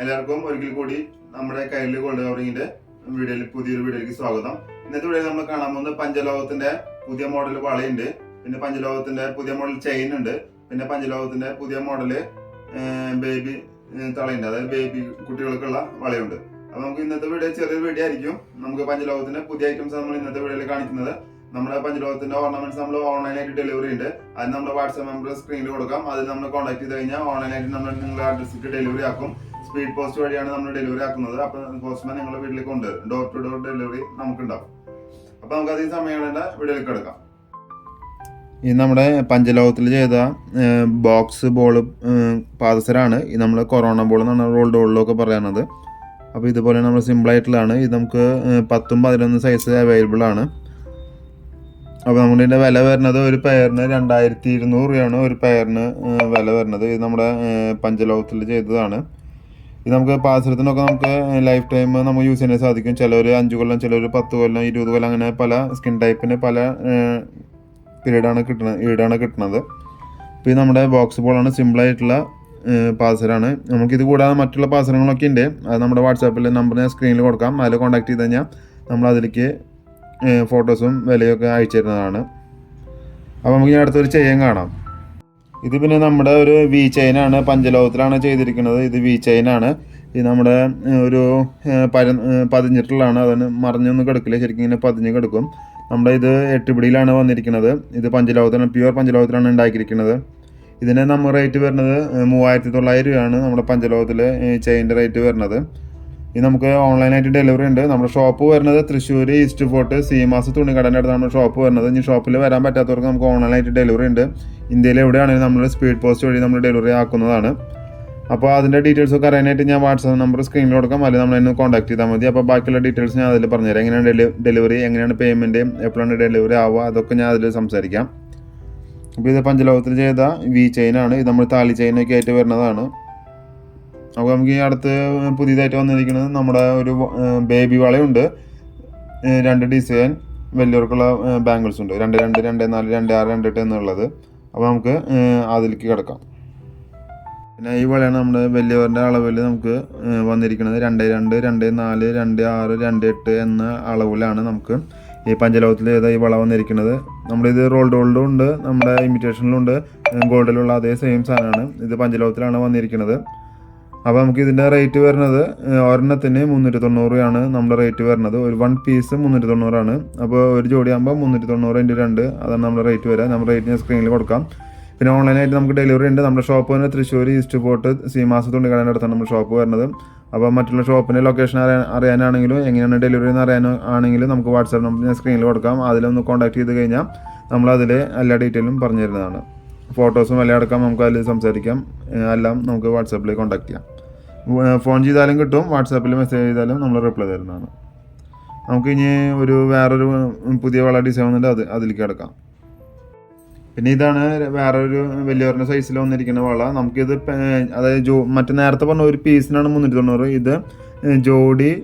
എല്ലാവർക്കും ഒരിക്കൽ കൂടി നമ്മുടെ കയ്യിൽ ഗോൾഡ് കവറിങ്ങിന്റെ വീഡിയോയിൽ പുതിയൊരു വീഡിയോയിലേക്ക് സ്വാഗതം. ഇന്നത്തെ വീഡിയോയിൽ നമ്മൾ കാണാൻ പോകുന്നത് പഞ്ചലോകത്തിന്റെ പുതിയ മോഡൽ വളയുണ്ട്. പിന്നെ പഞ്ചലോകത്തിന്റെ പുതിയ മോഡൽ ചെയിൻ ഉണ്ട്. പിന്നെ പഞ്ചലോകത്തിന്റെ പുതിയ മോഡൽ ബേബി തളയുണ്ട്. അതായത് ബേബി കുട്ടികൾക്കുള്ള വളയുണ്ട്. അപ്പൊ നമുക്ക് ഇന്നത്തെ വീഡിയോ ചെറിയ വീഡിയോ ആയിരിക്കും. നമുക്ക് പഞ്ചലോകത്തിന്റെ പുതിയ ഐറ്റംസ് നമ്മൾ ഇന്നത്തെ വീഡിയോയിൽ കാണിക്കുന്നത്. നമ്മുടെ പഞ്ചലോകത്തിന്റെ ഓർണമെന്റ്സ് നമ്മൾ ഓൺലൈനായിട്ട് ഡെലിവറി ഉണ്ട്. അത് നമ്മുടെ വാട്സാപ്പ് നമ്പർ സ്ക്രീനിൽ കൊടുക്കാം. അത് നമ്മൾ കോൺടാക്ട് ചെയ്ത് കഴിഞ്ഞാൽ ഓൺലൈനായിട്ട് നമ്മൾ നിങ്ങളുടെ അഡ്രസ്സിലേക്ക് ഡെലിവറി ആക്കും. സ്പീഡ് പോസ്റ്റ് വഴിയാണ് നമ്മൾ ഡെലിവറി ആക്കുന്നത്. അപ്പൊ പോസ്റ്റ്മാൻ നിങ്ങളുടെ വീട്ടിലേക്ക് കൊണ്ടുവരും. ഡോർ ടു ഡോർ ഡെലിവറി നമുക്കുണ്ടാവും. അപ്പൊ നമുക്ക് അധികം സമയം വീട്ടിലേക്ക് എടുക്കാം ഈ നമ്മുടെ പഞ്ചലോകത്തിൽ ചെയ്ത ബോക്സ് ബോൾ പാദസരാണ്. ഈ നമ്മൾ കൊറോണ ബോൾ എന്നാണ് റോൾഡ് ബോളിലൊക്കെ പറയുന്നത് അപ്പോൾ ഇതുപോലെ നമ്മൾ സിമ്പിൾ ആയിട്ടുള്ളതാണ്. ഇത് നമുക്ക് പത്തും പതിനൊന്ന് സൈസ് അവൈലബിൾ ആണ്. അപ്പോൾ നമ്മുടെ ഇതിന്റെ വില വരുന്നത് ഒരു പെയറിന് രണ്ടായിരത്തി ഇരുന്നൂറ് രൂപയാണ് ഒരു പെയറിന് വില വരുന്നത്. ഇത് നമ്മുടെ പഞ്ചലോകത്തിൽ ചെയ്തതാണ്. ഇത് നമുക്ക് പാചകത്തിനൊക്കെ നമുക്ക് ലൈഫ് ടൈം നമുക്ക് യൂസ് ചെയ്യാൻ സാധിക്കും. ചിലർ അഞ്ച് കൊല്ലം ചിലർ പത്ത് കൊല്ലം ഇരുപത് കൊല്ലം അങ്ങനെ പല സ്കിൻ ടൈപ്പിന് പല പീരീഡാണ് കിട്ടുന്നത് ഈടാണ് കിട്ടുന്നത് ഇപ്പോൾ ഇത് നമ്മുടെ ബോക്സ് ബോളാണ് സിമ്പിളായിട്ടുള്ള പാസറാണ് നമുക്കിത് കൂടാതെ മറ്റുള്ള പാസരങ്ങളൊക്കെ ഉണ്ട് അത് നമ്മുടെ വാട്സാപ്പിൽ നമ്പർ ഞാൻ സ്ക്രീനിൽ കൊടുക്കാം. അതിൽ കോൺടാക്ട് ചെയ്ത് കഴിഞ്ഞാൽ നമ്മൾ അതിലേക്ക് ഫോട്ടോസും വിലയൊക്കെ അയച്ചു തരുന്നതാണ്. അപ്പോൾ നമുക്ക് ഇനി അടുത്തൊരു ചെയ്യാൻ കാണാം. ഇത് പിന്നെ നമ്മുടെ ഒരു വി ചെയിനാണ് പഞ്ചലോകത്തിലാണ് ചെയ്തിരിക്കുന്നത്. ഇത് വി ചെയിനാണ് ഇത് നമ്മുടെ ഒരു പര പതിഞ്ഞിട്ടുള്ളതാണ്. അതിന് മറിഞ്ഞൊന്നും കിടക്കില്ല? ശരിക്കും ഇങ്ങനെ പതിഞ്ഞ് കിടക്കും. നമ്മുടെ ഇത് എട്ടുപിടിയിലാണ് വന്നിരിക്കുന്നത്. ഇത് പഞ്ചലോകത്തിലാണ് പ്യുവർ പഞ്ചലോകത്തിലാണ് ഉണ്ടാക്കിയിരിക്കുന്നത്. ഇതിന് നമ്മൾ റേറ്റ് വരുന്നത് മൂവായിരത്തി തൊള്ളായിരം രൂപയാണ് നമ്മുടെ പഞ്ചലോകത്തിൽ ചെയിന്റെ റേറ്റ് വരുന്നത്. ഇത് നമുക്ക് ഓൺലൈനായിട്ട് ഡെലിവറി ഉണ്ട്. നമ്മുടെ ഷോപ്പ് വരുന്നത് തൃശ്ശൂർ ഈസ്റ്റ് ഫോർട്ട് സീമാസ് തുണിക്കടന്റെ അടുത്ത് നമ്മുടെ ഷോപ്പ് വരുന്നത്. ഇനി ഷോപ്പിൽ വരാൻ പറ്റാത്തവർക്ക് നമുക്ക് ഓൺലൈനായിട്ട് ഡെലിവറി ഉണ്ട്. ഇന്ത്യയിൽ എവിടെയാണെങ്കിലും നമ്മൾ സ്പീഡ് പോസ്റ്റ് വഴി നമ്മൾ ഡെലിവറി ആക്കുന്നതാണ്. അപ്പോൾ അതിന്റെ ഡീറ്റെയിൽസ് ഒക്കെ അറിയാനായിട്ട് ഞാൻ വാട്സാപ്പ് നമ്പർ സ്ക്രീനിൽ കൊടുക്കാം. അല്ലെങ്കിൽ നമ്മൾ എന്നെ കോൺടാക്ട് ചെയ്താൽ മതി. അപ്പോൾ ബാക്കിയുള്ള ഡീറ്റെയിൽസ് ഞാൻ അതിൽ പറഞ്ഞുതരാം. എങ്ങനെയാണ് ഡെലി ഡെലിവറി എങ്ങനെയാണ് പേയ്മെന്റ് എപ്പോഴാണ് ഡെലിവറി ആവുക അതൊക്കെ ഞാൻ അതിൽ സംസാരിക്കാം. അപ്പോൾ ഇത് പഞ്ചലോകത്തിൽ ചെയ്ത വി ചെയിനാണ് ഇത് നമ്മൾ താലി ചെയിനൊക്കെ ആയിട്ട് വരുന്നതാണ്. അപ്പോൾ നമുക്ക് ഈ അടുത്ത് പുതിയതായിട്ട് വന്നിരിക്കുന്നത് നമ്മുടെ ഒരു ബേബി വളയുണ്ട്. രണ്ട് ഡിസൈൻ വലിയവർക്കുള്ള ബാംഗിൾസ് ഉണ്ട്. രണ്ട് രണ്ട് രണ്ട് നാല് രണ്ട് ആറ് രണ്ട് എട്ട് എന്നുള്ളത്. അപ്പോൾ നമുക്ക് അതിലേക്ക് കിടക്കാം. പിന്നെ ഈ വളയാണ് നമ്മുടെ വലിയവരുടെ അളവിൽ നമുക്ക് വന്നിരിക്കുന്നത്. രണ്ട് രണ്ട് രണ്ട് നാല് രണ്ട് ആറ് രണ്ട് എട്ട് എന്ന അളവിലാണ് നമുക്ക് ഈ പഞ്ചലോകത്തിൽ ഏതാ ഈ വള വന്നിരിക്കുന്നത്. നമ്മുടെ ഇത് റോൾഡ് ഗോൾഡും ഉണ്ട് നമ്മുടെ ഇമിറ്റേഷനിലും ഉണ്ട്. ഗോൾഡിലുള്ള അതേ സെയിം സാധനമാണ്. ഇത് പഞ്ചലോകത്തിലാണ് വന്നിരിക്കുന്നത്. അപ്പോൾ നമുക്ക് ഇതിന്റെ റേറ്റ് വരുന്നത് ഒരെണ്ണത്തിന് മുന്നൂറ്റി തൊണ്ണൂറാണ് നമ്മുടെ റേറ്റ് വരുന്നത്. ഒരു വൺ പീസ് മുന്നൂറ്റി തൊണ്ണൂറാണ് അപ്പോൾ ഒരു ജോഡി ആകുമ്പോൾ മുന്നൂറ്റി തൊണ്ണൂറ് ഇന്റു രണ്ട്. അതാണ് നമ്മുടെ റേറ്റ് വരിക. നമ്മുടെ റേറ്റ് ഞാൻ സ്ക്രീനിൽ കൊടുക്കാം. പിന്നെ ഓൺലൈനായിട്ട് നമുക്ക് ഡെലിവറി ഉണ്ട്. നമ്മുടെ ഷോപ്പ് തന്നെ തൃശ്ശൂർ ഈസ്റ്റ് പോർട്ട് സീമാസ തുണിക്കടയുടെ അടുത്താണ് നമ്മുടെ ഷോപ്പ് വരുന്നത്. അപ്പോൾ മറ്റുള്ള ഷോപ്പിന്റെ ലൊക്കേഷൻ അറിയാൻ അറിയാനാണെങ്കിലും എങ്ങനെയാണ് ഡെലിവറി എന്ന് അറിയാൻ ആണെങ്കിലും നമുക്ക് വാട്സാപ്പ് നമ്പർ ഞാൻ സ്ക്രീനിൽ കൊടുക്കാം. അതിലൊന്ന് കോൺടാക്ട് ചെയ്ത് കഴിഞ്ഞാൽ നമ്മൾ അതിൽ എല്ലാ ഡീറ്റെയിലും പറഞ്ഞു തരുന്നതാണ് ഫോട്ടോസും എല്ലാം അടക്കം നമുക്ക് അതിൽ സംസാരിക്കാം. എല്ലാം നമുക്ക് വാട്സാപ്പിൽ കോൺടാക്ട് ചെയ്യാം. ഫോൺ ചെയ്താലും കിട്ടും വാട്സാപ്പിൽ മെസ്സേജ് ചെയ്താലും നമ്മൾ റിപ്ലൈ തരുന്നതാണ്. നമുക്ക് ഇനി ഒരു വേറൊരു പുതിയ വള ഡിസൈൻ വന്നിട്ട് അത് അതിലേക്ക് കിടക്കാം. പിന്നെ ഇതാണ് വേറൊരു വലിയവരുടെ സൈസിൽ വന്നിരിക്കുന്ന വള. നമുക്കിത് അതായത് ജോ മറ്റേ നേരത്തെ പറഞ്ഞ ഒരു പീസിനാണ് മുന്നൂറ്റി തൊണ്ണൂറ്. ഇത് ജോഡി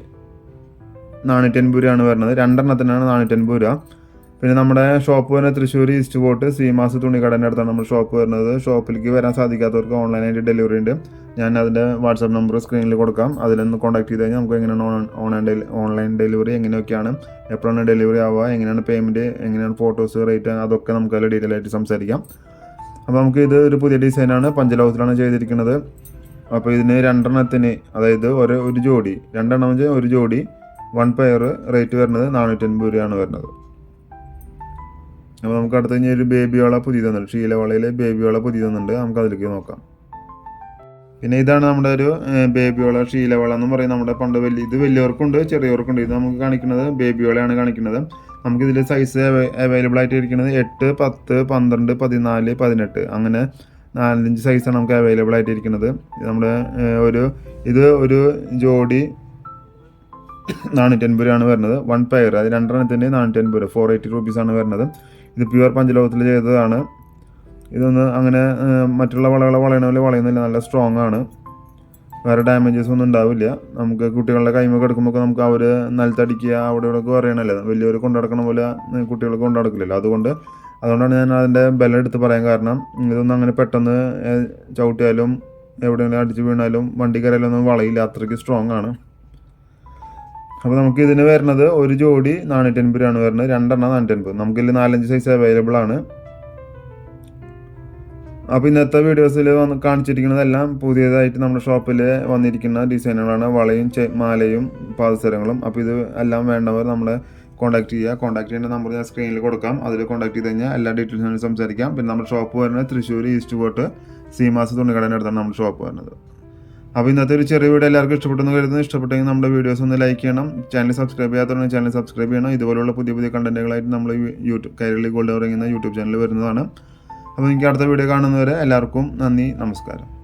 നാനൂറ്റി അൻപത് രൂപയാണ് വരുന്നത്. രണ്ടെണ്ണത്തിനാണ് നാനൂറ്റി അൻപത് രൂപ. പിന്നെ നമ്മുടെ ഷോപ്പ് വരുന്നത് തൃശ്ശൂർ ഈസ്റ്റ് പോർട്ട് സീമാസ് തുണിക്കടേന്റെ അടുത്താണ് നമ്മുടെ ഷോപ്പ് വരുന്നത്. ഷോപ്പിലേക്ക് വരാൻ സാധിക്കാത്തവർക്ക് ഓൺലൈനായിട്ട് ഡെലിവറി ഉണ്ട്. ഞാൻ അതിന്റെ വാട്സാപ്പ് നമ്പർ സ്ക്രീനിൽ കൊടുക്കാം. അതിലൊന്ന് കോൺടാക്ട് ചെയ്ത് കഴിഞ്ഞാൽ നമുക്ക് എങ്ങനെയാണ് on- online deli online delivery എങ്ങനെയൊക്കെയാണ് എപ്പോഴാണ് ഡെലിവറി ആവുക എങ്ങനെയാണ് പേയ്മെന്റ് എങ്ങനെയാണ് ഫോട്ടോസ് റേറ്റ് അതൊക്കെ നമുക്ക് അതിൽ ഡീറ്റെയിൽ ആയിട്ട് സംസാരിക്കാം. അപ്പോൾ നമുക്ക് ഇത് ഒരു പുതിയ ഡിസൈനാണ് പഞ്ചലോകത്തിലാണ് ചെയ്തിരിക്കുന്നത്. അപ്പോൾ ഇതിന് രണ്ടെണ്ണത്തിന് അതായത് ഒരു ഒരു ജോഡി രണ്ടെണ്ണം വെച്ചാൽ ഒരു ജോഡി വൺ പെയർ റേറ്റ് വരുന്നത് നാനൂറ്റി അൻപത് രൂപയാണ് വരുന്നത്. അപ്പോൾ നമുക്ക് അടുത്ത് കഴിഞ്ഞാൽ ഒരു ബേബി വള പുതിയ തന്നുണ്ട് ഷീലവളയിൽ ബേബി വള പുതിയ തന്നിട്ടുണ്ട് നമുക്ക് അതിലേക്ക് നോക്കാം. പിന്നെ ഇതാണ് നമ്മുടെ ഒരു ബേബി വള ഷീലവള എന്ന് പറയും. നമ്മുടെ പണ്ട് വലിയ ഇത് വലിയവർക്കുണ്ട് ചെറിയവർക്കുണ്ട്. ഇത് നമുക്ക് കാണിക്കുന്നത് ബേബി വളയാണ് കാണിക്കുന്നത്. നമുക്ക് ഇതിൽ സൈസ് അവൈലബിൾ ആയിട്ട് ഇരിക്കുന്നത് എട്ട് പത്ത് പന്ത്രണ്ട് പതിനാല് പതിനെട്ട്. അങ്ങനെ നാലഞ്ച് സൈസാണ് നമുക്ക് അവൈലബിൾ ആയിട്ട് ഇരിക്കുന്നത്. നമ്മുടെ ഒരു ഇത് ഒരു ജോഡി നാനൂറ്റി അൻപത് രൂപയാണ് വരുന്നത്. വൺ പയർ അത് രണ്ടെണ്ണത്തിന്റെ നാനൂറ്റി അൻപത് ഫോർ എയ്റ്റി റുപ്പീസാണ് വരുന്നത്. ഇത് പ്യുവർ പഞ്ചലോഹത്തിൽ ചെയ്തതാണ്. ഇതൊന്ന് അങ്ങനെ മറ്റുള്ള വളകളെ വളയണ പോലെ വളയുന്നില്ല നല്ല സ്ട്രോങ് ആണ്. വേറെ ഡാമേജസ് ഒന്നും ഉണ്ടാവില്ല. നമുക്ക് കുട്ടികളുടെ കൈമൊക്കെ എടുക്കുമ്പോൾ നമുക്ക് അവർ നിലത്തടിക്കുക അവിടെ ഇവിടെ ഒക്കെ പറയണല്ലോ വലിയവർ കൊണ്ടുനടക്കണ പോലെ കുട്ടികൾക്ക് കൊണ്ടുനടക്കില്ലല്ലോ അതുകൊണ്ട് അതുകൊണ്ടാണ് ഞാൻ അതിന്റെ ബലം എടുത്ത് പറയാൻ കാരണം ഇതൊന്നും അങ്ങനെ പെട്ടെന്ന് ചവിട്ടിയാലും എവിടെയെങ്കിലും അടിച്ച് വീണാലും വണ്ടി കയറിയാലൊന്നും വളയില്ല. അത്രയ്ക്ക് സ്ട്രോങ് ആണ്. അപ്പോൾ നമുക്ക് ഇതിന് വരുന്നത് ഒരു ജോഡി നാനൂറ്റി അൻപത് രൂപയാണ് വരുന്നത്. രണ്ടെണ്ണം നാനൂറ്റി അൻപത് നമുക്കിതിൽ നാലഞ്ച് സൈസ് അവൈലബിൾ ആണ്. അപ്പോൾ ഇന്നത്തെ വീഡിയോസിൽ വന്ന് കാണിച്ചിരിക്കുന്നതെല്ലാം പുതിയതായിട്ട് നമ്മുടെ ഷോപ്പിൽ വന്നിരിക്കുന്ന ഡിസൈനുകളാണ് വളയും മാലയും പാദസരങ്ങളും. അപ്പോൾ ഇത് എല്ലാം വേണ്ടവർ നമ്മളെ കോൺടാക്ട് ചെയ്യുക. കോൺടാക്ട് ചെയ്യുന്ന നമ്പർ ഞാൻ സ്ക്രീനിൽ കൊടുക്കാം. അതിൽ കോൺടാക്ട് ചെയ്ത് കഴിഞ്ഞാൽ എല്ലാ ഡീറ്റെയിൽസും സംസാരിക്കാം. പിന്നെ നമ്മുടെ ഷോപ്പ് വരുന്നത് തൃശ്ശൂർ ഈസ്റ്റ് പോട്ട് സീമാസ് തുണിക്കടയുടെ അടുത്താണ് നമ്മുടെ ഷോപ്പ് വരുന്നത്. അപ്പോൾ ഇന്നത്തെ ഒരു ചെറിയ വീഡിയോ എല്ലാവർക്കും ഇഷ്ടപ്പെട്ടെന്ന് കരുതുന്നു. ഇഷ്ടപ്പെട്ടെങ്കിൽ നമ്മുടെ വീഡിയോസ് ഒന്ന് ലൈക്ക് ചെയ്യണം. ചാനൽ സബ്സ്ക്രൈബ് ചെയ്യാത്തവരാണ് ചാനൽ സബ്സ്ക്രൈബ് ചെയ്യണം. ഇതുപോലുള്ള പുതിയ പുതിയ കണ്ടന്റുകളായിട്ട് നമ്മൾ യൂട്യൂബ് കൈരളി ഗോൾഡ് പറയുന്ന യൂട്യൂബ് ചാനൽ വരുന്നതാണ്. അപ്പോൾ എനിക്ക് അടുത്ത വീഡിയോ കാണുന്നവരെ എല്ലാവർക്കും നന്ദി നമസ്കാരം.